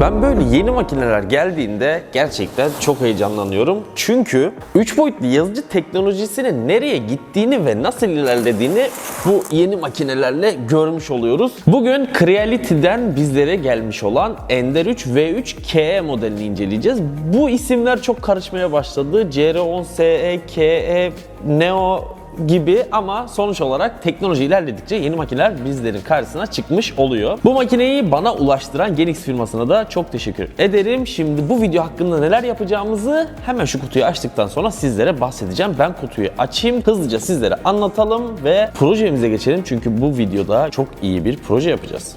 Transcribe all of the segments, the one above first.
Ben böyle yeni makineler geldiğinde gerçekten çok heyecanlanıyorum. Çünkü 3 boyutlu yazıcı teknolojisinin nereye gittiğini ve nasıl ilerlediğini bu yeni makinelerle görmüş oluyoruz. Bugün Creality'den bizlere gelmiş olan Ender 3 V3 KE modelini inceleyeceğiz. Bu isimler çok karışmaya başladı. CR10 SE, KE, Neo gibi ama sonuç olarak teknoloji ilerledikçe yeni makineler bizlerin karşısına çıkmış oluyor. Bu makineyi bana ulaştıran Genix firmasına da çok teşekkür ederim. Şimdi bu video hakkında neler yapacağımızı hemen şu kutuyu açtıktan sonra sizlere bahsedeceğim. Ben kutuyu açayım, hızlıca sizlere anlatalım ve projemize geçelim. Çünkü bu videoda çok iyi bir proje yapacağız.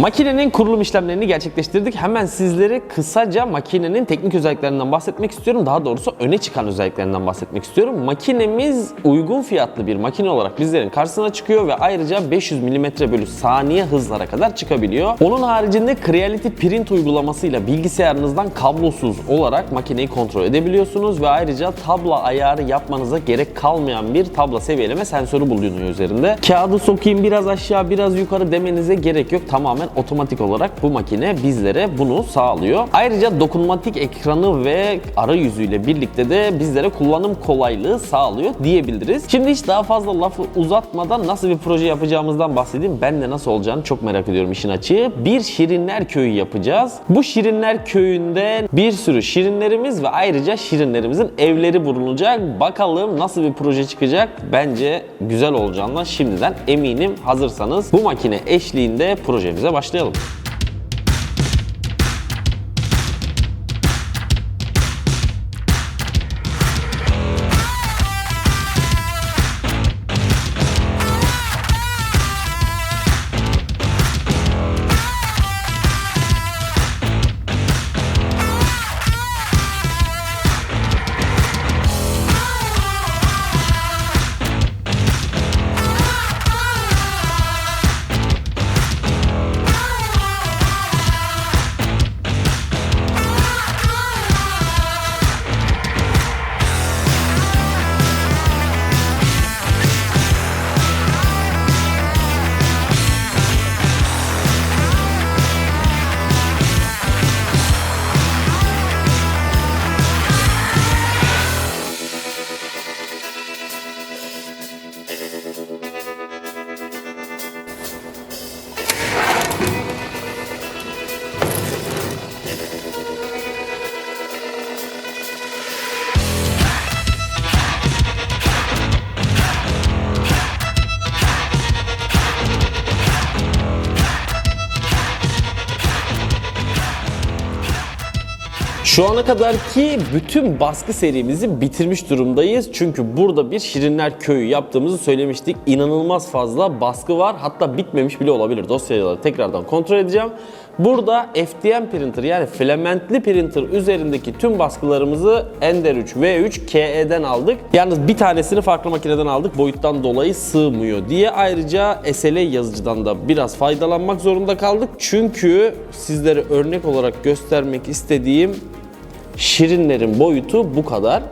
Makinenin kurulum işlemlerini gerçekleştirdik. Hemen sizlere kısaca makinenin teknik özelliklerinden bahsetmek istiyorum. Daha doğrusu öne çıkan özelliklerinden bahsetmek istiyorum. Makinemiz uygun fiyatlı bir makine olarak bizlerin karşısına çıkıyor ve ayrıca 500 mm bölü saniye hızlara kadar çıkabiliyor. Onun haricinde Creality Print uygulamasıyla bilgisayarınızdan kablosuz olarak makineyi kontrol edebiliyorsunuz ve ayrıca tabla ayarı yapmanıza gerek kalmayan bir tabla seviyeleme sensörü bulunuyor üzerinde. Kağıdı sokayım biraz aşağı biraz yukarı demenize gerek yok. Tamamen otomatik olarak bu makine bizlere bunu sağlıyor. Ayrıca dokunmatik ekranı ve arayüzüyle birlikte de bizlere kullanım kolaylığı sağlıyor diyebiliriz. Şimdi hiç daha fazla lafı uzatmadan nasıl bir proje yapacağımızdan bahsedeyim. Ben de nasıl olacağını çok merak ediyorum işin açığı. Bir Şirinler Köyü yapacağız. Bu Şirinler Köyü'nde bir sürü şirinlerimiz ve ayrıca şirinlerimizin evleri bulunacak. Bakalım nasıl bir proje çıkacak. Bence güzel olacağından şimdiden eminim. Hazırsanız bu makine eşliğinde projemize başlayalım. Still. Şu ana kadarki bütün baskı serimizi bitirmiş durumdayız. Çünkü burada bir Şirinler Köyü yaptığımızı söylemiştik. İnanılmaz fazla baskı var. Hatta bitmemiş bile olabilir. Dosyaları tekrardan kontrol edeceğim. Burada FDM printer yani filamentli printer üzerindeki tüm baskılarımızı Ender 3 V3 KE'den aldık. Yalnız bir tanesini farklı makineden aldık boyuttan dolayı sığmıyor diye. Ayrıca SLA yazıcıdan da biraz faydalanmak zorunda kaldık. Çünkü sizlere örnek olarak göstermek istediğim Şirinlerin boyutu bu kadar.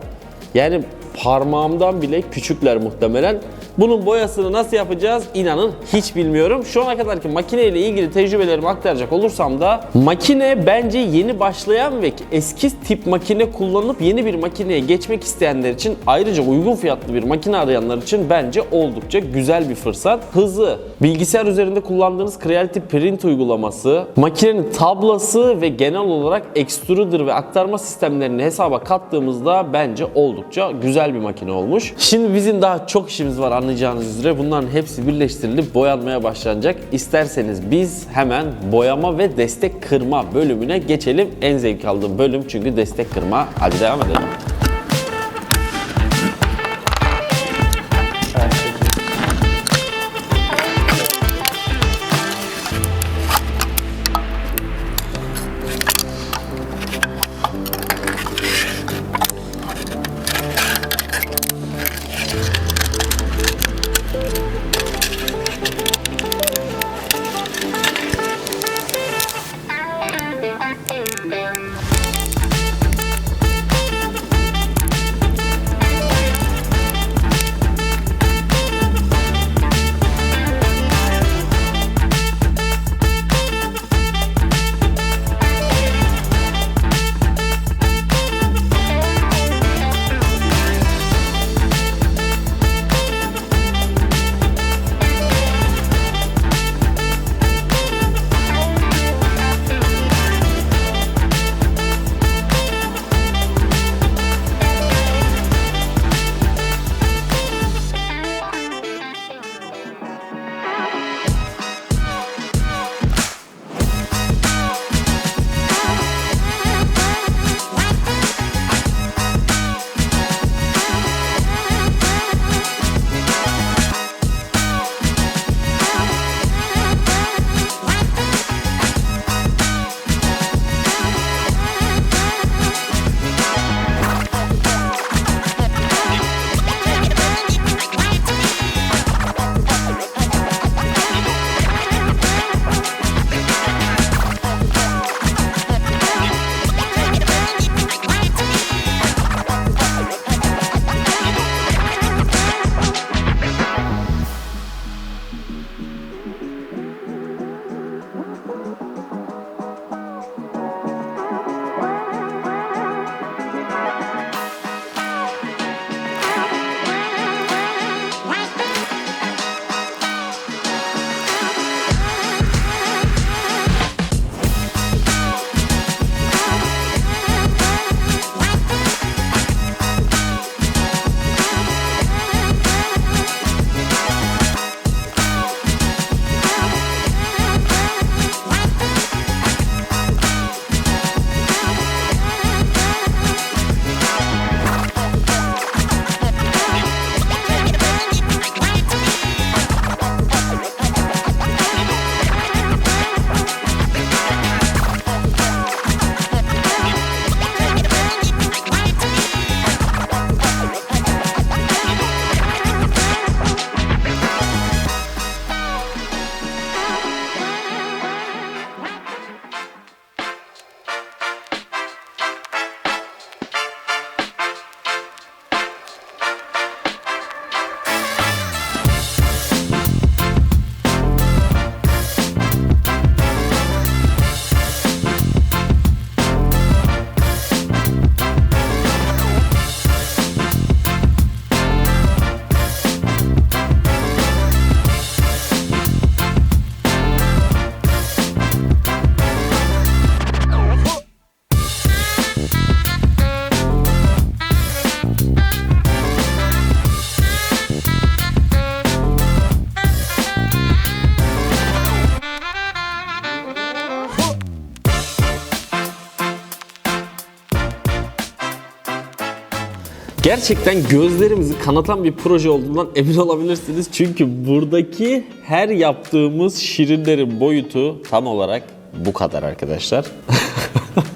Yani parmağımdan bile küçükler muhtemelen. Bunun boyasını nasıl yapacağız inanın hiç bilmiyorum. Şu ana kadarki makine ile ilgili tecrübelerimi aktaracak olursam da makine bence yeni başlayan ve eski tip makine kullanıp yeni bir makineye geçmek isteyenler için ayrıca uygun fiyatlı bir makine arayanlar için bence oldukça güzel bir fırsat. Hızı, bilgisayar üzerinde kullandığınız Creality Print uygulaması, makinenin tablası ve genel olarak extruder ve aktarma sistemlerini hesaba kattığımızda bence oldukça güzel bir makine olmuş. Şimdi bizim daha çok işimiz var anlayacağınız üzere bunların hepsi birleştirilip boyanmaya başlanacak. İsterseniz biz hemen boyama ve destek kırma bölümüne geçelim. En zevk aldığım bölüm çünkü destek kırma. Hadi devam edelim. Gerçekten gözlerimizi kanatan bir proje olduğundan emin olabilirsiniz. Çünkü buradaki her yaptığımız şirinlerin boyutu tam olarak bu kadar arkadaşlar.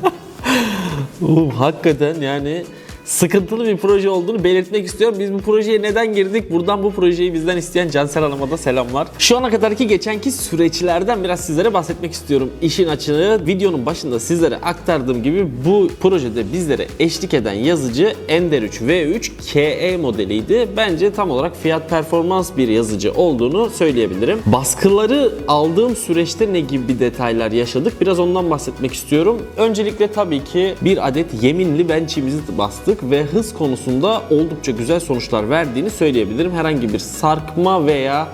Oğlum, hakikaten yani sıkıntılı bir proje olduğunu belirtmek istiyorum. Biz bu projeye neden girdik? Buradan bu projeyi bizden isteyen Cansel Hanım'a da selamlar. Şu ana kadarki geçenki süreçlerden biraz sizlere bahsetmek istiyorum. İşin açığı videonun başında sizlere aktardığım gibi bu projede bizlere eşlik eden yazıcı Ender 3 V3 KE modeliydi. Bence tam olarak fiyat performans bir yazıcı olduğunu söyleyebilirim. Baskıları aldığım süreçte ne gibi detaylar yaşadık? Biraz ondan bahsetmek istiyorum. Öncelikle tabii ki bir adet yeminli bench'imizi bastık ve hız konusunda oldukça güzel sonuçlar verdiğini söyleyebilirim. Herhangi bir sarkma veya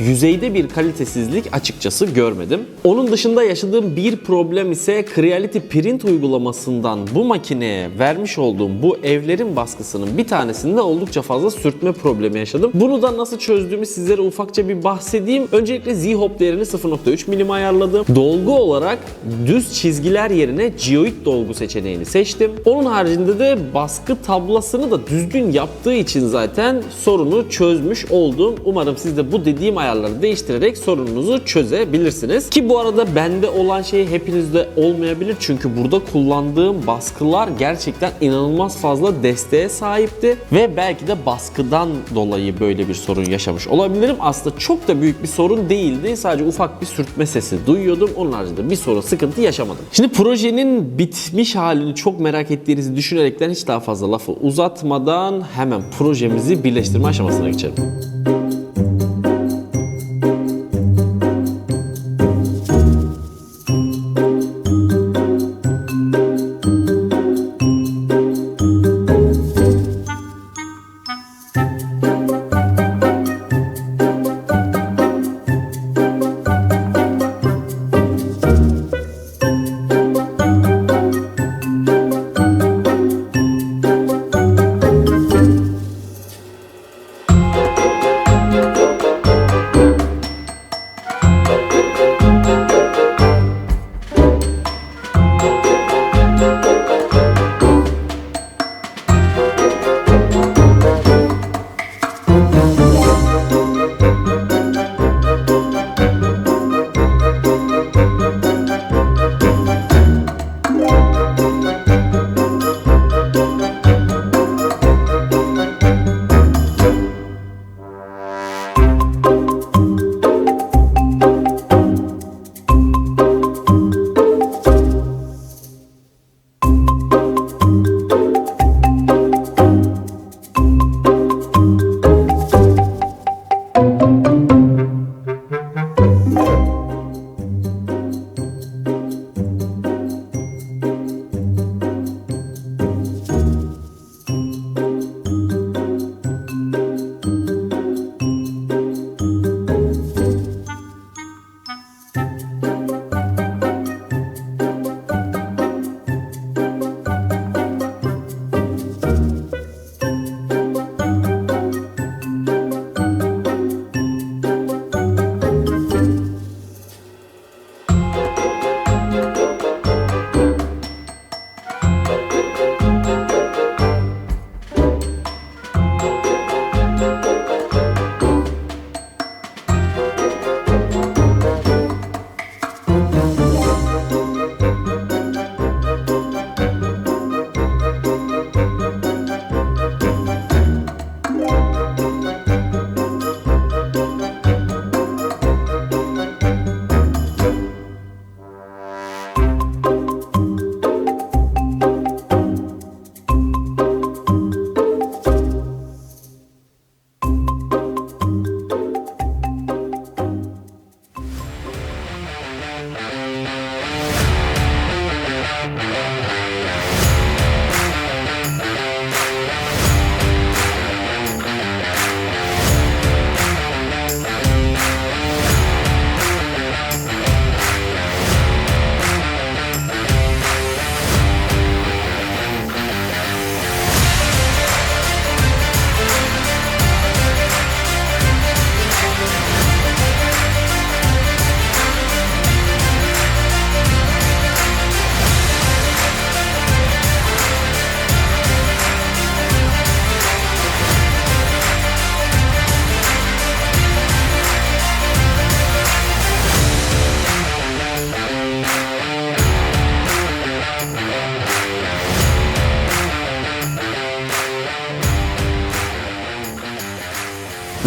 yüzeyde bir kalitesizlik açıkçası görmedim. Onun dışında yaşadığım bir problem ise Creality Print uygulamasından bu makineye vermiş olduğum bu evlerin baskısının bir tanesinde oldukça fazla sürtme problemi yaşadım. Bunu da nasıl çözdüğümü sizlere ufakça bir bahsedeyim. Öncelikle Z-Hop değerini 0.3 milim ayarladım. Dolgu olarak düz çizgiler yerine geoid dolgu seçeneğini seçtim. Onun haricinde de baskı tablasını da düzgün yaptığı için zaten sorunu çözmüş oldum. Umarım siz de bu dediğim ayarları değiştirerek sorununuzu çözebilirsiniz. Ki bu arada bende olan şey hepinizde olmayabilir. Çünkü burada kullandığım baskılar gerçekten inanılmaz fazla desteğe sahipti. Ve belki de baskıdan dolayı böyle bir sorun yaşamış olabilirim. Aslında çok da büyük bir sorun değildi. Sadece ufak bir sürtme sesi duyuyordum. Onun haricinde bir sorun, sıkıntı yaşamadım. Şimdi projenin bitmiş halini çok merak ettiğinizi düşünerekten hiç daha fazla lafı uzatmadan hemen projemizi birleştirme aşamasına geçelim.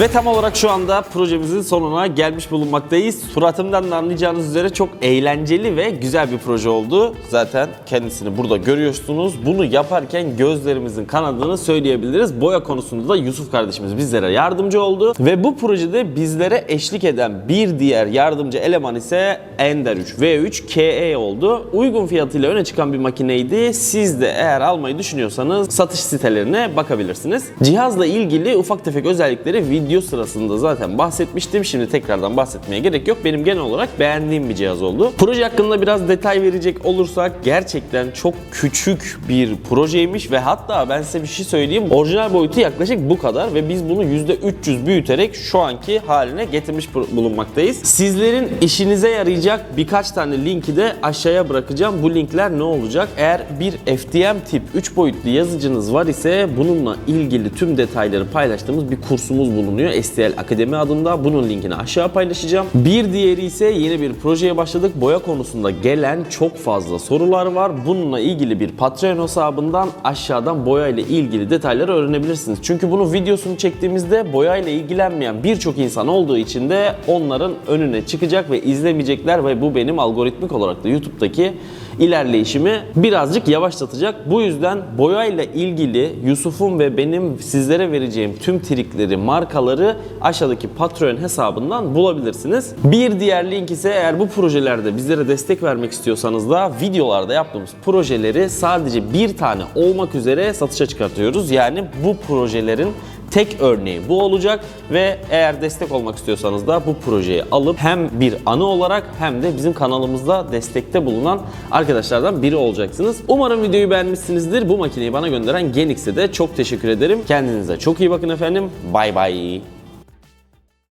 Ve tam olarak şu anda projemizin sonuna gelmiş bulunmaktayız. Suratımdan da anlayacağınız üzere çok eğlenceli ve güzel bir proje oldu. Zaten kendisini burada görüyorsunuz. Bunu yaparken gözlerimizin kanadını söyleyebiliriz. Boya konusunda da Yusuf kardeşimiz bizlere yardımcı oldu. Ve bu projede bizlere eşlik eden bir diğer yardımcı eleman ise Ender 3 V3 KE oldu. Uygun fiyatıyla öne çıkan bir makineydi. Siz de eğer almayı düşünüyorsanız satış sitelerine bakabilirsiniz. Cihazla ilgili ufak tefek özellikleri video sırasında zaten bahsetmiştim. Şimdi tekrardan bahsetmeye gerek yok. Benim genel olarak beğendiğim bir cihaz oldu. Proje hakkında biraz detay verecek olursak gerçekten çok küçük bir projeymiş ve hatta ben size bir şey söyleyeyim. Orijinal boyutu yaklaşık bu kadar ve biz bunu %300 büyüterek şu anki haline getirmiş bulunmaktayız. Sizlerin işinize yarayacak birkaç tane linki de aşağıya bırakacağım. Bu linkler ne olacak? Eğer bir FDM tip 3 boyutlu yazıcınız var ise bununla ilgili tüm detayları paylaştığımız bir kursumuz bulunuyor. STL Akademi adında. Bunun linkini aşağı paylaşacağım. Bir diğeri ise yeni bir projeye başladık. Boya konusunda gelen çok fazla sorular var. Bununla ilgili bir Patreon hesabından aşağıdan boya ile ilgili detayları öğrenebilirsiniz. Çünkü bunu videosunu çektiğimizde boya ile ilgilenmeyen birçok insan olduğu için de onların önüne çıkacak ve izlemeyecekler ve bu benim algoritmik olarak da YouTube'daki ilerleyişimi birazcık yavaşlatacak. Bu yüzden boyayla ilgili Yusuf'un ve benim sizlere vereceğim tüm trikleri, markaları aşağıdaki Patreon hesabından bulabilirsiniz. Bir diğer link ise eğer bu projelerde bizlere destek vermek istiyorsanız da videolarda yaptığımız projeleri sadece bir tane olmak üzere satışa çıkartıyoruz. Yani bu projelerin Tek örneği bu olacak ve eğer destek olmak istiyorsanız da bu projeyi alıp hem bir anı olarak hem de bizim kanalımızda destekte bulunan arkadaşlardan biri olacaksınız. Umarım videoyu beğenmişsinizdir. Bu makineyi bana gönderen Genix'e de çok teşekkür ederim. Kendinize çok iyi bakın efendim. Bay bay.